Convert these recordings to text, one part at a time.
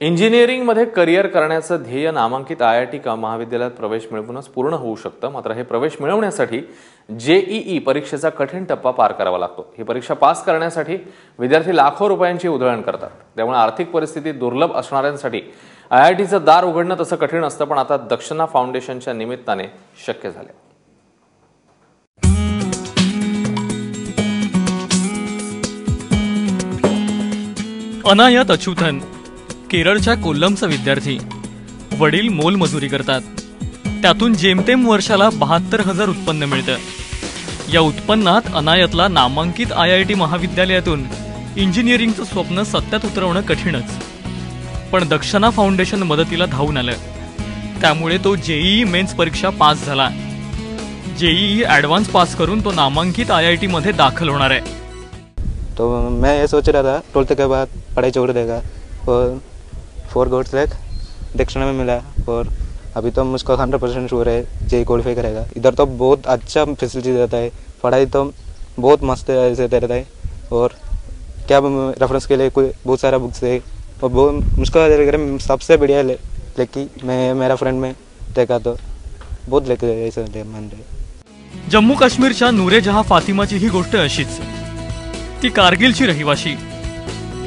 इंजिनिअरिंगमध्ये करिअर करण्याचं ध्येय नामांकित आय आय टी का महाविद्यालयात प्रवेश मिळवूनच पूर्ण होऊ शकतं. मात्र हे प्रवेश मिळवण्यासाठी जेईई परीक्षेचा कठीण टप्पा पार करावा लागतो. ही परीक्षा पास करण्यासाठी विद्यार्थी लाखो रुपयांची उधळण करतात. त्यामुळे आर्थिक परिस्थिती दुर्लभ असणाऱ्यांसाठी आय आय टीचं दार उघडणं तसं कठीण असतं पण आता दक्षिणा फाउंडेशनच्या निमित्ताने शक्य झाले अनायत अच्युतन केरळच्या कोल्लमचा विद्यार्थी. वडील मोलमजुरी करतात. त्यातून जेमतेम वर्षाला बहात्तर हजार उत्पन्न मिळतं. या उत्पन्नात अनायतला नामांकित आय आय टी महाविद्यालयातून इंजिनिअरिंगचं स्वप्न सत्यात उतरवणं कठीणच. पण दक्षणा फाउंडेशन मदतीला धावून आलं. त्यामुळे तो जेईई मेन्स परीक्षा पास झाला. जेईई ॲडव्हान्स पास करून तो नामांकित आय आय टीमध्ये दाखल होणार आहे. तो मैं ये सोच रहा था ट्वेल्थ के बाद पढ़ाई छोड़ देगा और फोर गोड तक दक्षिणा में मिला और अभी तो मुझको हंड्रेड परसेंट श्योर है जे क्वालिफाई करेगा। इधर तो बहुत अच्छा फैसिलिटी देता है। पढ़ाई तो बहुत मस्त ऐसे रहता है। और क्या रेफरेंस के लिए कोई बहुत सारा बुक्स है और वो मुझको सबसे बढ़िया ले, लेकिन मैं मेरा फ्रेंड में देखा तो बहुत लेके ऐसे मान रहे जम्मू काश्मीरच्या जहा फातिमाची ही गोष्ट अशीच ती कारगिलची रहिवाशी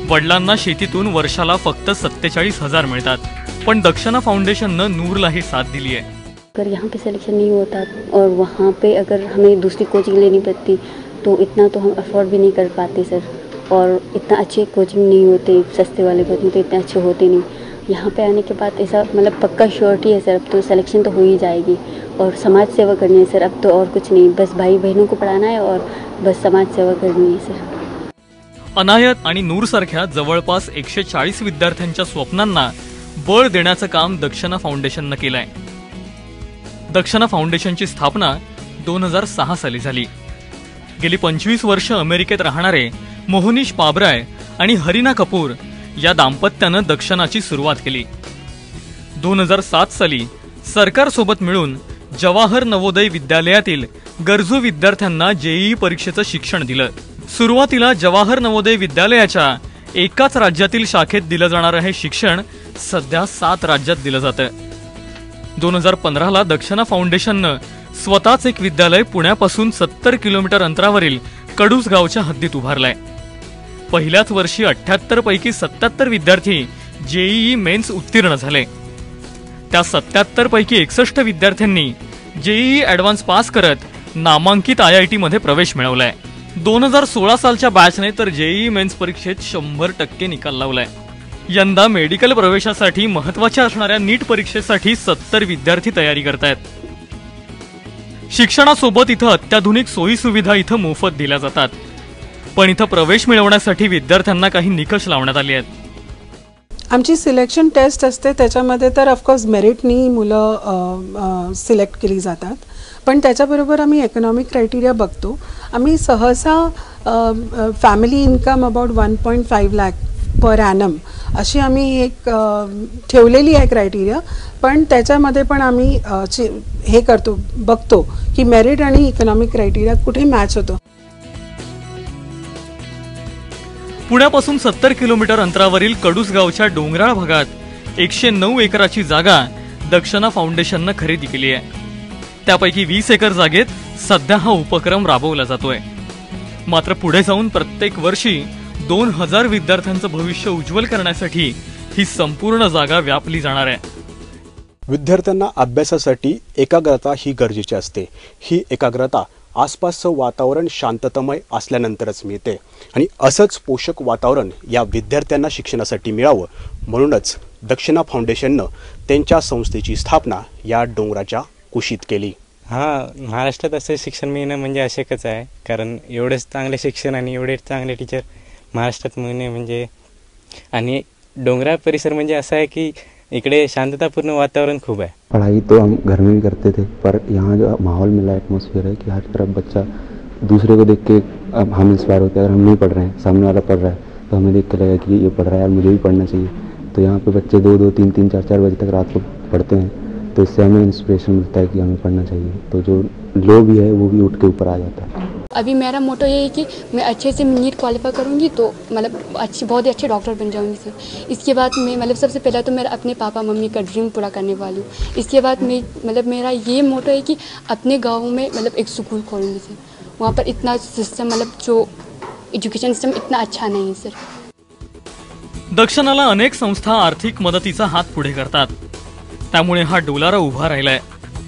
वडिलांना शेतीतून वर्षाला फक्त सत्तेचाळीस हज़ार मिळतात. पण दक्षणा फाउंडेशननं नूरला ही साथ दिली आहे. अगर यहाँ पे सिलेक्शन नहीं होता और वहाँ पे अगर हमें दूसरी कोचिंग लेनी पड़ती तो इतना तो हम अफोर्ड भी नहीं कर पाते सर और इतना अच्छे कोचिंग नहीं होते, सस्ते वाले कोचिंग तो इतने अच्छे होते नहीं. यहाँ पे आने के बाद ऐसा मतलब पक्का श्योरिटी है सर अब तो सिलेक्शन तो हो ही जाएगी. और समाज सेवा करनी है सर अब तो और कुछ नहीं. बस भाई बहनों को पढ़ाना है और बस समाज सेवा करनी है सर अनायत आणि नूरसारख्या जवळपास एकशे चाळीस विद्यार्थ्यांच्या स्वप्नांना बळ देण्याचं काम दक्षणा फाउंडेशननं केलंय. दक्षणा फाउंडेशनची स्थापना दोन हजार सहा साली झाली. गेली पंचवीस वर्ष अमेरिकेत राहणारे मोहनीश पाबराय आणि हरिना कपूर या दाम्पत्यानं दक्षणाची सुरुवात केली. दोन हजार सात साली सरकारसोबत मिळून जवाहर नवोदय विद्यालयातील गरजू विद्यार्थ्यांना जेईई परीक्षेचं शिक्षण दिलं. सुरुवातीला जवाहर नवोदय विद्यालयाच्या एकाच राज्यातील शाखेत दिलं जाणारं हे शिक्षण. सध्या सात राज्यात दिलं जातं दोन हजार पंधराला दक्षिणा फाउंडेशननं स्वतःच एक विद्यालय पुण्यापासून सत्तर किलोमीटर अंतरावरील कडूस गावच्या हद्दीत उभारलंय. पहिल्याच वर्षी अठ्याहत्तर पैकी सत्याहत्तर विद्यार्थी जेईई मेन्स उत्तीर्ण झाले. त्या सत्याहत्तर पैकी एकसष्ट विद्यार्थ्यांनी जेईई ॲडव्हान्स पास करत नामांकित आय आय टीमध्ये प्रवेश मिळवलाय. दोन हजार सोळा सालच्या बॅचने तर जेईई मेन्स परीक्षेत शंभर टक्के निकाल लावलाय. यंदा मेडिकल प्रवेशासाठी महत्त्वाच्या असणाऱ्या नीट परीक्षेसाठी सत्तर विद्यार्थी तयारी करतायत. शिक्षणासोबत इथं अत्याधुनिक सोयी सुविधा इथं मोफत दिल्या जातात. पण इथं प्रवेश मिळवण्यासाठी विद्यार्थ्यांना काही निकष लावण्यात आले आहेत. आमची सिलेक्शन टेस्ट असते त्याच्यामध्ये तर ऑफकोर्स मेरिटनी मुलं सिलेक्ट केली जातात. पण त्याच्याबरोबर आम्ही इकॉनॉमिक क्रायटेरिया बघतो. आम्ही सहसा family income about one point five lakh per annum अशी आम्ही एक ठेवलेली आहे क्रायटेरिया पण त्याच्यामध्ये पण आम्ही हे करतो बघतो की मेरिट आणि इकॉनॉमिक क्रायटेरिया कुठे मॅच होतो. पुण्यापासून सत्तर किलोमीटर अंतरावरील कडूसगावच्या डोंगराळ भागात एकशे नऊ एकराची जागा दक्षणा फाउंडेशननं खरेदी केली आहे. त्यापैकी वीस एकर जागेत सध्या हा उपक्रम राबवला जातोय. मात्र पुढे जाऊन प्रत्येक वर्षी दोन हजार विद्यार्थ्यांचं भविष्य उज्ज्वल करण्यासाठी ही संपूर्ण जागा व्यापली जाणार आहे. विद्यार्थ्यांना अभ्यासासाठी एकाग्रता ही गरजेची असते. ही एकाग्रता आसपासचं वातावरण शांततामय असल्यानंतरच मिळते. आणि असंच पोषक वातावरण या विद्यार्थ्यांना शिक्षणासाठी मिळावं म्हणूनच दक्षिणा फाउंडेशननं त्यांच्या संस्थेची स्थापना या डोंगराच्या कुशीत केली. हां महाराष्ट्रात असं शिक्षण मिळणं म्हणजे अशक्यच आहे. कारण एवढंच चांगले शिक्षण आणि एवढे चांगले टीचर महाराष्ट्रात मिळणे म्हणजे आणि डोंगराळ परिसर म्हणजे असा आहे की इकडे शांततापूर्ण वातावरण खूब है पढ़ाई तो हम घर में भी करते थे, पर यहाँ जो माहौल मिला एटमोसफियर है कि हर तरफ़ बच्चा दूसरे को देख के अब हम इंस्पायर होते हैं। अगर हम नहीं पढ़ रहे हैं, सामने वाला पढ़ रहा है तो हमें देख के लगेगा कि ये पढ़ रहा है, यार मुझे भी पढ़ना चाहिए। तो यहाँ पे बच्चे दो दो, तीन तीन, चार चार बजे तक रात को पढ़ते हैं। तो इससे हमें इंस्पिरेशन मिलता है कि हमें पढ़ना चाहिए। तो जो लो भी है, वो भी उठ के ऊपर आ जाता है। अभी मेरा मोटो ये है कि मैं अच्छे से नीट क्वालिफाई करूँगी तो मतलब अच्छी, बहुत ही अच्छे डॉक्टर बन जाऊँगी सर। इसके बाद मैं मतलब सबसे पहला तो मेरा अपने पापा, मम्मी का ड्रीम पूरा करने वाली हूँ। इसके बाद मैं मतलब मेरा ये मोटो है कि अपने गाँव में मतलब एक स्कूल खोलूँगी सर। वहाँ पर इतना सिस्टम मतलब जो एजुकेशन सिस्टम इतना अच्छा नहीं है सर। दक्षिणाला अनेक संस्था आर्थिक मदतीचा हात पुढे त्यामुळे हा डोलारा उभा राहिलाय.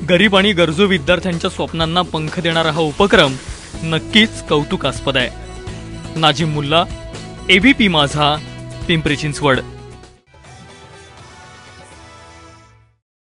गरीब आणि गरजू विद्यार्थ्यांच्या स्वप्नांना पंख देणारा हा उपक्रम नक्कीच कौतुकास्पद आहे. नाजिम मुल्ला एबीपी माझा पिंपरी चिंचवड.